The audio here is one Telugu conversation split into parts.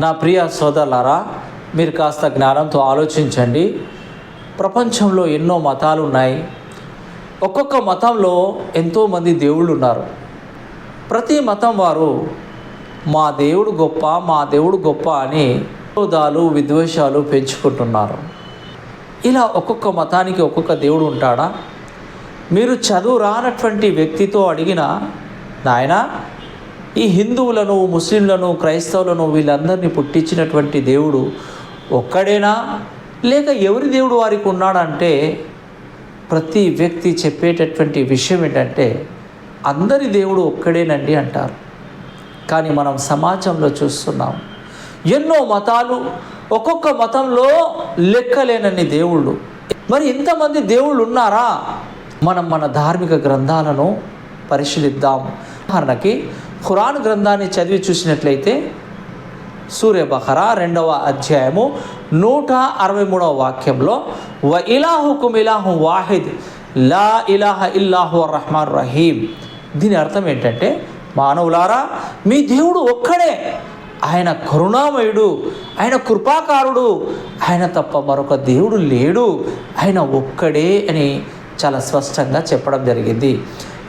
నా ప్రియ సోదరులారా మీరు కాస్త జ్ఞానంతో ఆలోచించండి. ప్రపంచంలో ఎన్నో మతాలు ఉన్నాయి. ఒక్కొక్క మతంలో ఎంతోమంది దేవుళ్ళు ఉన్నారు. ప్రతి మతం వారు మా దేవుడు గొప్ప మా దేవుడు గొప్ప అని విరోధాలు విద్వేషాలు పెంచుకుంటున్నారు. ఇలా ఒక్కొక్క మతానికి ఒక్కొక్క దేవుడు ఉంటాడా? మీరు చదువు రానటువంటి వ్యక్తితో అడిగిన నాయన ఈ హిందువులను ముస్లింలను క్రైస్తవులను వీళ్ళందరినీ పుట్టించినటువంటి దేవుడు ఒక్కడేనా? లేక ఎవరి దేవుడు వారికి ఉన్నాడంటే ప్రతి వ్యక్తి చెప్పేటటువంటి విషయం ఏంటంటే అందరి దేవుడు ఒక్కడేనండి అంటారు. కానీ మనం సమాజంలో చూస్తున్నాం. ఎన్నో మతాలు ఒక్కొక్క మతంలో లెక్కలేనన్ని దేవుళ్ళు. మరి ఇంతమంది దేవుళ్ళు ఉన్నారా మనం మన ధార్మిక గ్రంథాలను పరిశీలిద్దాం. ఉదాహరణకి ఖురాన్ గ్రంథాన్ని చదివి చూసినట్లయితే సూర్య బహరా రెండవ అధ్యాయము నూట అరవై మూడవ వాక్యంలో వ ఇలాహుకుమ్ ఇలాహు వాహిద్ లా ఇలాహ ఇల్లాహు రహమాన్ రహీం. దీని అర్థం ఏంటంటే మానవులారా మీ దేవుడు ఒక్కడే ఆయన కరుణామయుడు ఆయన కృపాకారుడు ఆయన తప్ప మరొక దేవుడు లేడు ఆయన ఒక్కడే అని చాలా స్పష్టంగా చెప్పడం జరిగింది.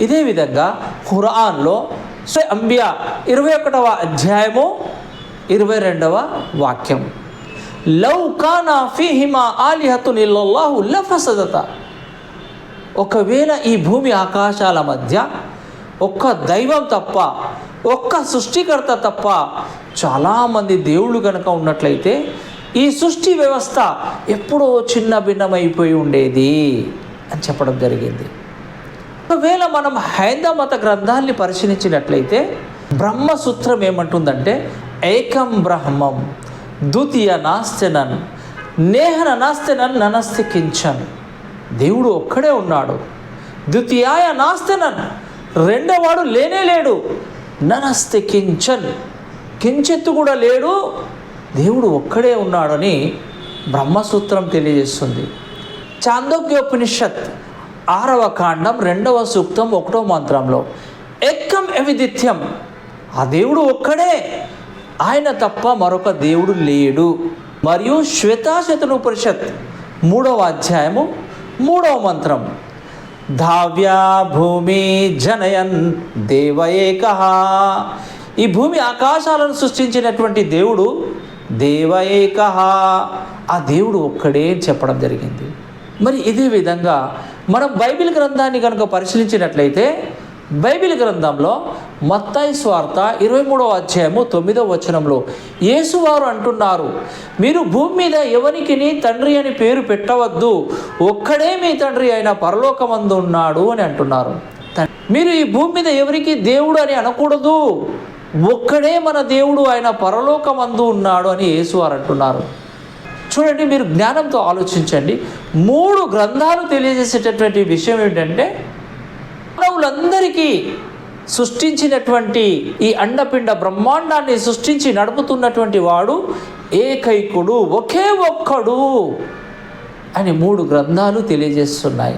ఇదే విధంగా ఖురాన్లో సో అంబియా ఇరవై ఒకటవ అధ్యాయము ఇరవై రెండవ వాక్యం. లవ్ కానా ఫీహిమా ఆలిహతు నిల్లల్లాహు లఫసదత. ఒకవేళ ఈ భూమి ఆకాశాల మధ్య ఒక్క దైవం తప్ప ఒక్క సృష్టికర్త తప్ప చాలామంది దేవుళ్ళు కనుక ఉన్నట్లయితే ఈ సృష్టి వ్యవస్థ ఎప్పుడో చిన్న భిన్నమైపోయి ఉండేది అని చెప్పడం జరిగింది. ఒకవేళ మనం హైందమత మత పరిశీలించినట్లయితే బ్రహ్మసూత్రం ఏమంటుందంటే ఏకం బ్రహ్మం ద్వితీయ నాస్తినన్ నేహన నాస్తినన్ ననస్తి కించన్. దేవుడు ఒక్కడే ఉన్నాడు. ద్వితీయాయ నాస్తినన్ రెండోవాడు లేనే లేడు ననస్తి కించన్. కించెత్తు కూడా లేడు దేవుడు ఒక్కడే ఉన్నాడని బ్రహ్మసూత్రం తెలియజేస్తుంది. చాందోగ్యోపనిషత్ ఆరవ కాండం రెండవ సూక్తం ఒకటో మంత్రంలో ఎక్కం ఎవిదిత్యం ఆ దేవుడు ఒక్కడే ఆయన తప్ప మరొక దేవుడు లేడు. మరియు శ్వేతాశతను ఉపనిషత్ మూడవ అధ్యాయము మూడవ మంత్రం ధావ్యా భూమి జనయన్ దేవయేక. ఈ భూమి ఆకాశాలను సృష్టించినటువంటి దేవుడు దేవయేక. ఆ దేవుడు ఒక్కడే చెప్పడం జరిగింది. మరి ఇదే విధంగా మనం బైబిల్ గ్రంథాన్ని కనుక పరిశీలించినట్లయితే బైబిల్ గ్రంథంలో మత్తాయి స్వార్త ఇరవై మూడవ అధ్యాయము తొమ్మిదవ వచనంలో యేసువారు అంటున్నారు మీరు భూమి మీద ఎవరికి తండ్రి అని పేరు పెట్టవద్దు ఒక్కడే మీ తండ్రి అయిన పరలోకమందు ఉన్నాడు అని అంటున్నారు. మీరు ఈ భూమి మీద ఎవరికి దేవుడు అని అనకూడదు ఒక్కడే మన దేవుడు ఆయన పరలోకమందు ఉన్నాడు అని యేసువారు అంటున్నారు. చూడండి మీరు జ్ఞానంతో ఆలోచించండి. మూడు గ్రంథాలు తెలియజేసేటటువంటి విషయం ఏంటంటే మానవులందరికీ సృష్టించినటువంటి ఈ అండపిండ బ్రహ్మాండాన్ని సృష్టించి నడుపుతున్నటువంటి వాడు ఏకైకుడు ఒకే ఒక్కడు అని మూడు గ్రంథాలు తెలియజేస్తున్నాయి.